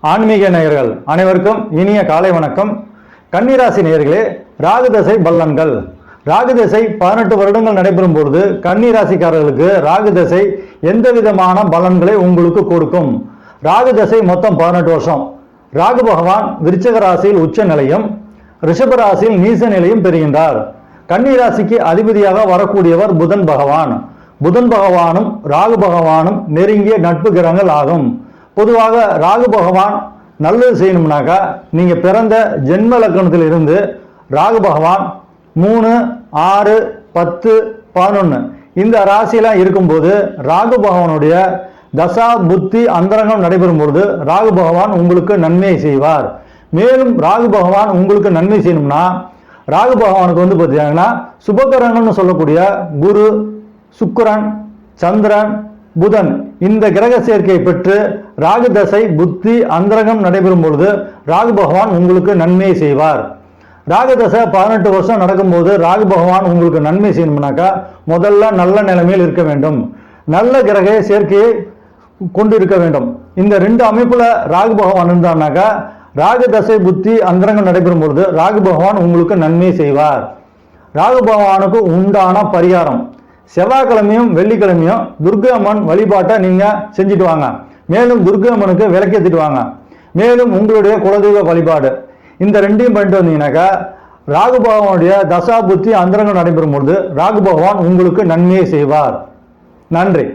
ஆன்மீக நேயர்கள் அனைவருக்கும் இனிய காலை வணக்கம். கன்னிராசி நேயர்களே ராகுதசை பல்லன்கள் ராகுதசை பதினெட்டு வருடங்கள் நடைபெறும் பொழுது கன்னிராசிக்காரர்களுக்கு ராகுதசை எந்த விதமான பலன்களை உங்களுக்கு கொடுக்கும்? ராகுதசை மொத்தம் பதினெட்டு வருஷம். ராகு பகவான் விருச்சக ராசியில் உச்ச நிலையும் ரிஷப ராசியில் நீச நிலையும் பெறுகின்றார். கன்னிராசிக்கு அதிபதியாக வரக்கூடியவர் புதன் பகவான். புதன் பகவானும் ராகு பகவானும் நெருங்கிய நட்பு கிரகங்கள் ஆகும். பொதுவாக ராகு பகவான் நல்லது செய்யணும்னாக்கா நீங்கள் பிறந்த ஜென்ம லக்கணத்தில் இருந்து ராகு பகவான் மூணு ஆறு பத்து பதினொன்று இந்த ராசியெல்லாம் இருக்கும்போது ராகு பகவானுடைய தசா புத்தி அந்தரங்கம் நடைபெறும் பொழுது ராகு பகவான் உங்களுக்கு நன்மை செய்வார். மேலும் ராகு பகவான் உங்களுக்கு நன்மை செய்யணும்னா ராகு பகவானுக்கு வந்து பார்த்தீங்கன்னா சுபகரங்கள்னு சொல்லக்கூடிய குரு சுக்கரன் சந்திரன் புதன் இந்த கிரக சேர்க்கையை பெற்று ராகு தசை புத்தி அந்தரகம் நடைபெறும் பொழுது ராகு பகவான் உங்களுக்கு நன்மை செய்வார். ராகு தசை பதினெட்டு வருஷம் நடக்கும்போது ராகு பகவான் உங்களுக்கு நன்மை செய்யணும்னாக்கா முதல்ல நல்ல நிலைமையில் இருக்க வேண்டும். நல்ல கிரக சேர்க்கையை கொண்டு இருக்க வேண்டும். இந்த ரெண்டு அமைப்புல ராகு பகவான் இருந்தான்னாக்கா ராகு தசை புத்தி அந்தரங்கம் நடைபெறும் பொழுது ராகு பகவான் உங்களுக்கு நன்மை செய்வார். ராகு பகவானுக்கு உண்டான பரிகாரம் செவ்வாய்க்கிழமையும் வெள்ளிக்கிழமையும் துர்கை அம்மன் வழிபாட்டை நீங்கள் செஞ்சுட்டு வாங்க. மேலும் துர்கை அம்மனுக்கு விளக்கேற்றிட்டு வாங்க. மேலும் உங்களுடைய குலதெய்வ வழிபாடு. இந்த ரெண்டையும் பண்ணிட்டு வந்தீங்கன்னாக்கா ராகு பகவானுடைய தசா புத்தி அந்தரங்கம் நடைபெறும் பொழுது ராகு பகவான் உங்களுக்கு நன்மையை செய்வார். நன்றி.